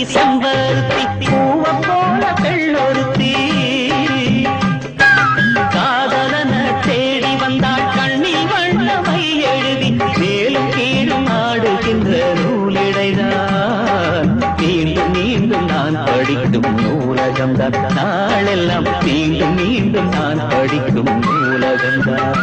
செம்பருத்தி செம்பருத்தி பூவ போல பெண்ணொருத்தி காதலன தேடி வந்தாள் கண்ணில் வண்ணமை எழுதி மேலும் கீழும் ஆடுகின்ற நூலிடைதான். மீண்டும் மீண்டும் நான் படிக்கும் நூலகம்தான் நாளெல்லாம் மீண்டும் மீண்டும் நான் படிக்கும் நூலகம் தான்.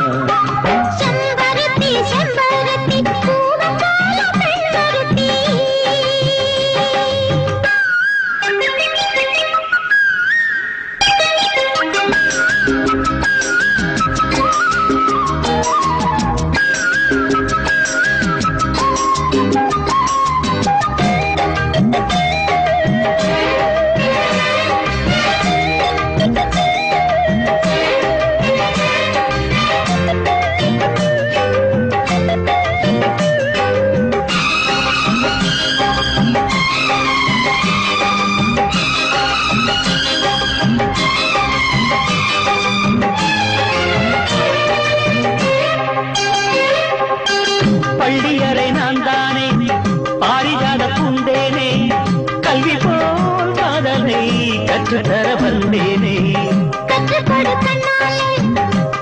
பள்ளியறை நான் தானே பாரிஜாத பூந்தேனே கல்வி போல் காதலை கற்றுத்தர வந்தேனே. கற்றுக்கொடு கண்ணாலே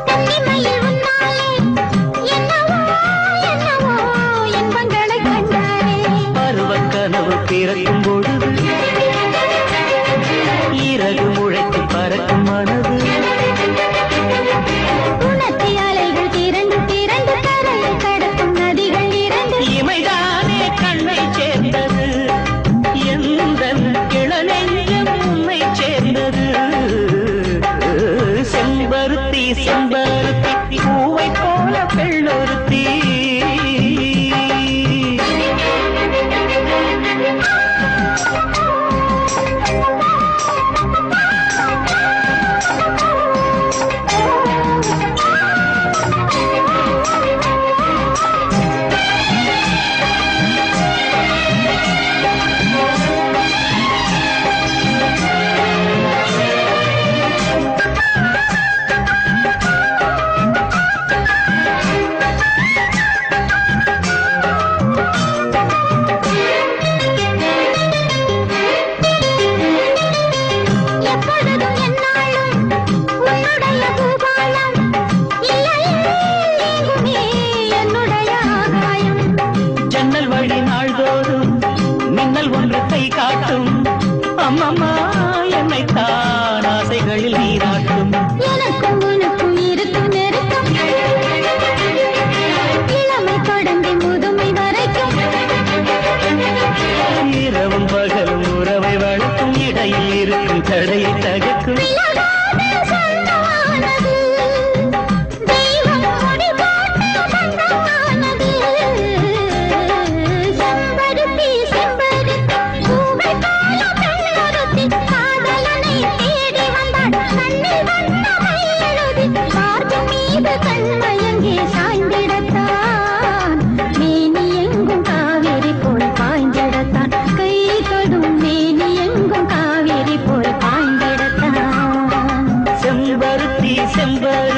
தன்னிமையில் உன்னாலே. என்னவோ என்னவோ இன்பங்களை கண்டாரே பருவக் கனவு பிறக்கும் ಎಂಬ